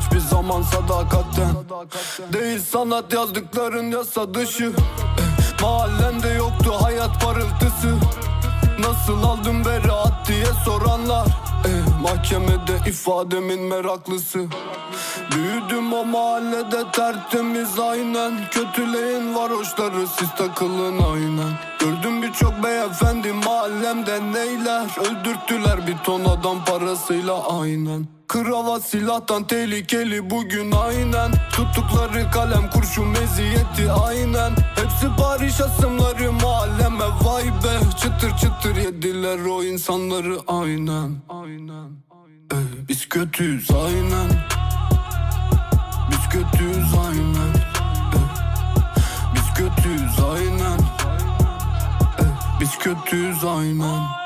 hiçbir zaman sadakatten. Değil sanat yazdıkların yasa dışı. Mahallende yoktu hayat parıltısı. Nasıl aldım beraat diye soranlar. Eh, Mahkemede ifademin meraklısı. Büyüdüm o mahallede tertemiz aynen. Kötüleyin varoşları siz takılın aynen. Gördüm neyler Öldürttüler bir ton adam parasıyla aynen. Kravat silahtan tehlikeli bugün aynen. Tuttukları kalem kurşun meziyeti aynen. Hepsi Paris asımları mahalleme vay be. Çıtır çıtır yediler o insanları aynen Aynen. Eh, Biz kötüyüz aynen. Biz kötüyüz aynen. Eh, Biz kötüyüz aynen. Eh, Biz kötüyüz aynen